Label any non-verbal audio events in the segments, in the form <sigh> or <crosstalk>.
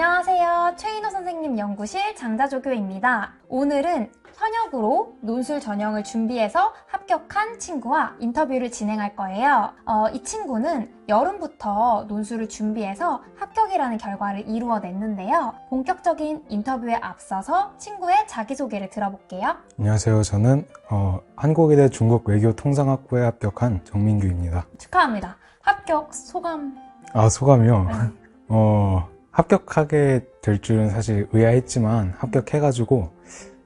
안녕하세요. 최인호 선생님 연구실 장자조교입니다. 오늘은 현역으로 논술 전형을 준비해서 합격한 친구와 인터뷰를 진행할 거예요. 어, 이 친구는 여름부터 논술을 준비해서 합격이라는 결과를 이루어냈는데요. 본격적인 인터뷰에 앞서서 친구의 자기소개를 들어볼게요. 안녕하세요. 저는 어, 한국의대 중국 외교통상학부에 합격한 정민규입니다. 축하합니다. 합격 소감. 아 소감이요. 네. 어, 합격하게 될 줄은 사실 의아했지만 합격해가지고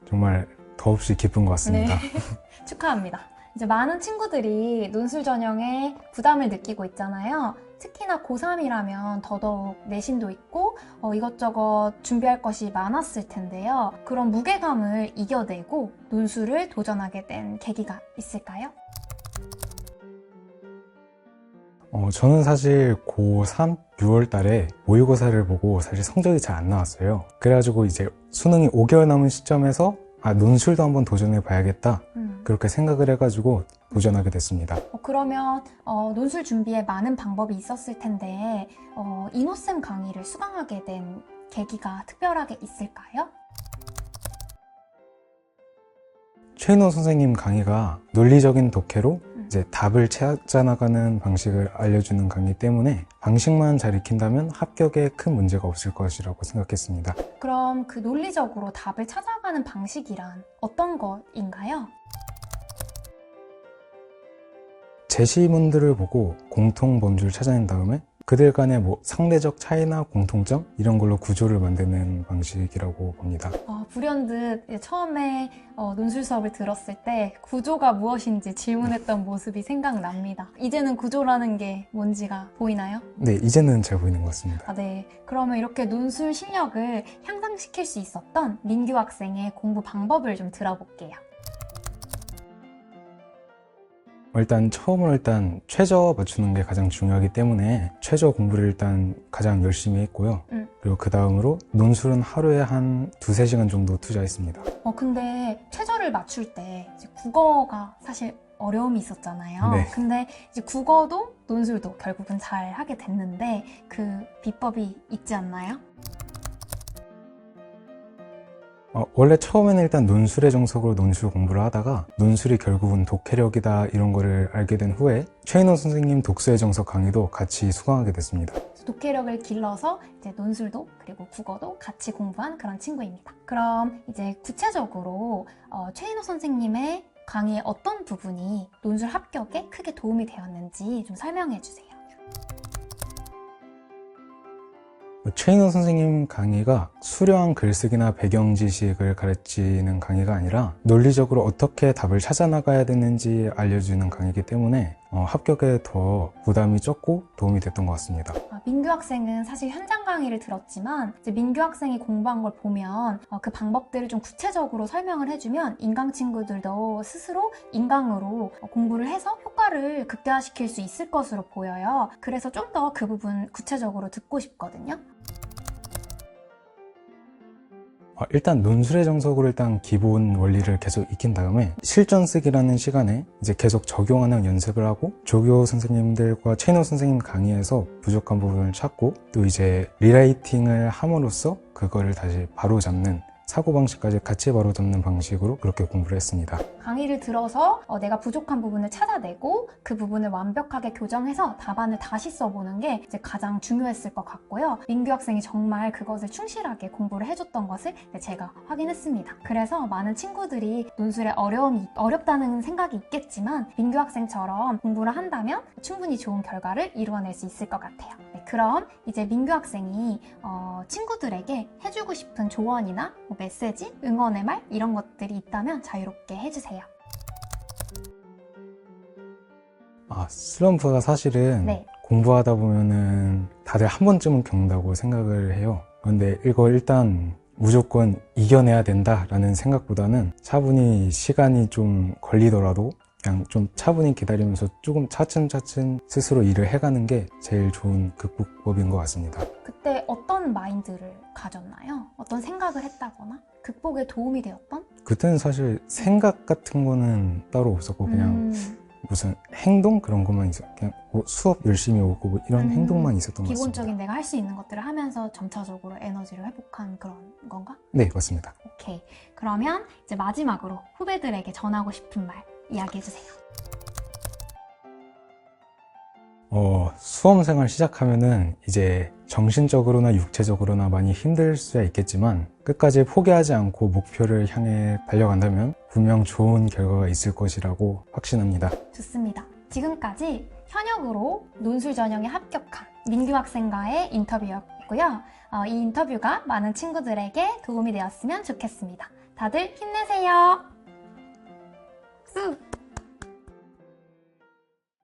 정말 더없이 기쁜 것 같습니다. <laughs> 축하합니다. 이제 많은 친구들이 논술 전형에 부담을 느끼고 있잖아요. 특히나 고3이라면 더더욱 내신도 있고 어, 이것저것 준비할 것이 많았을 텐데요. 그런 무게감을 이겨내고 논술을 도전하게 된 계기가 있을까요? 어, 저는 사실 고3 6월 달에 모의고사를 보고 사실 성적이 잘 안 나왔어요. 그래가지고 이제 수능이 5개월 남은 시점에서 아, 논술도 한번 도전해 봐야겠다. 음. 그렇게 생각을 해가지고 도전하게 됐습니다. 어, 그러면 어, 논술 준비에 많은 방법이 있었을 텐데 어, 이노쌤 강의를 수강하게 된 계기가 특별하게 있을까요? 최인호 선생님 강의가 논리적인 독해로 음. 이제 답을 찾아 나가는 방식을 알려주는 강의 때문에 방식만 잘 익힌다면 합격에 큰 문제가 없을 것이라고 생각했습니다. 그럼 그 논리적으로 답을 찾아가는 방식이란 어떤 것인가요? 제시문들을 보고 공통 범주를 찾아낸 다음에 그들 간의 뭐 상대적 차이나 공통점 이런 걸로 구조를 만드는 방식이라고 봅니다. 어, 불현듯 처음에 어, 논술 수업을 들었을 때 구조가 무엇인지 질문했던 모습이 생각납니다. 이제는 구조라는 게 뭔지가 보이나요? 네, 이제는 잘 보이는 것 같습니다. 아, 네. 그러면 이렇게 논술 실력을 향상시킬 수 있었던 민규 학생의 공부 방법을 좀 들어볼게요. 일단 처음으로 일단 최저 맞추는 게 가장 중요하기 때문에 최저 공부를 일단 가장 열심히 했고요. 음. 그리고 그 다음으로 논술은 하루에 한 두세 시간 정도 투자했습니다. 어, 근데 최저를 맞출 때 국어가 사실 어려움이 있었잖아요. 네. 근데 이제 국어도 논술도 결국은 잘 하게 됐는데 그 비법이 있지 않나요? 어, 원래 처음에는 일단 논술의 정석으로 논술 공부를 하다가 논술이 결국은 독해력이다 이런 거를 알게 된 후에 최인호 선생님 독서의 정석 강의도 같이 수강하게 됐습니다. 독해력을 길러서 이제 논술도 그리고 국어도 같이 공부한 그런 친구입니다. 그럼 이제 구체적으로 어, 최인호 선생님의 강의의 어떤 부분이 논술 합격에 크게 도움이 되었는지 좀 설명해 주세요. 최인호 선생님 강의가 수려한 글쓰기나 배경 지식을 가르치는 강의가 아니라 논리적으로 어떻게 답을 찾아 나가야 되는지 알려주는 강의이기 때문에 어, 합격에 더 부담이 적고 도움이 됐던 것 같습니다. 아, 민규 학생은 사실 현장 강의를 들었지만 이제 민규 학생이 공부한 걸 보면 어, 그 방법들을 좀 구체적으로 설명을 해주면 인강 친구들도 스스로 인강으로 어, 공부를 해서 효과를 극대화시킬 수 있을 것으로 보여요. 그래서 좀 더 그 부분 구체적으로 듣고 싶거든요. 어, 일단 논술의 정석으로 일단 기본 원리를 계속 익힌 다음에 실전 쓰기라는 시간에 이제 계속 적용하는 연습을 하고 조교 선생님들과 최인호 선생님 강의에서 부족한 부분을 찾고 또 이제 리라이팅을 함으로써 그거를 다시 바로 잡는 사고방식까지 같이 바로 잡는 방식으로 그렇게 공부를 했습니다. 강의를 들어서 어, 내가 부족한 부분을 찾아내고 그 부분을 완벽하게 교정해서 답안을 다시 써보는 게 이제 가장 중요했을 것 같고요. 민규 학생이 정말 그것을 충실하게 공부를 해줬던 것을 제가 확인했습니다. 그래서 많은 친구들이 논술에 어려움이 어렵다는 생각이 있겠지만 민규 학생처럼 공부를 한다면 충분히 좋은 결과를 이루어낼 수 있을 것 같아요. 네, 그럼 이제 민규 학생이 어, 친구들에게 해주고 싶은 조언이나 뭐 메시지, 응원의 말 이런 것들이 있다면 자유롭게 해주세요. 아, 슬럼프가 사실은 네. 공부하다 보면은 다들 한 번쯤은 겪는다고 생각을 해요. 근데 이거 일단 무조건 이겨내야 된다라는 생각보다는 차분히 시간이 좀 걸리더라도 그냥 좀 차분히 기다리면서 조금 차츰차츰 스스로 일을 해가는 게 제일 좋은 극복법인 것 같습니다. 그때 어떤 마인드를 가졌나요? 어떤 생각을 했다거나 극복에 도움이 되었던? 그때는 사실 생각 같은 거는 따로 없었고 그냥 음, 무슨 행동 그런 것만 있어 그냥 뭐 수업 열심히 오고 뭐 이런 음, 행동만 있었던 것 같습니다. 기본적인 내가 할 수 있는 것들을 하면서 점차적으로 에너지를 회복한 그런 건가? 네 맞습니다. 오케이. 그러면 이제 마지막으로 후배들에게 전하고 싶은 말 이야기해주세요. 어, 수험생활 시작하면은 이제 정신적으로나 육체적으로나 많이 힘들 수야 있겠지만 끝까지 포기하지 않고 목표를 향해 달려간다면 분명 좋은 결과가 있을 것이라고 확신합니다. 좋습니다. 지금까지 현역으로 논술 전형에 합격한 민규 학생과의 인터뷰였고요. 어, 이 인터뷰가 많은 친구들에게 도움이 되었으면 좋겠습니다. 다들 힘내세요. うん。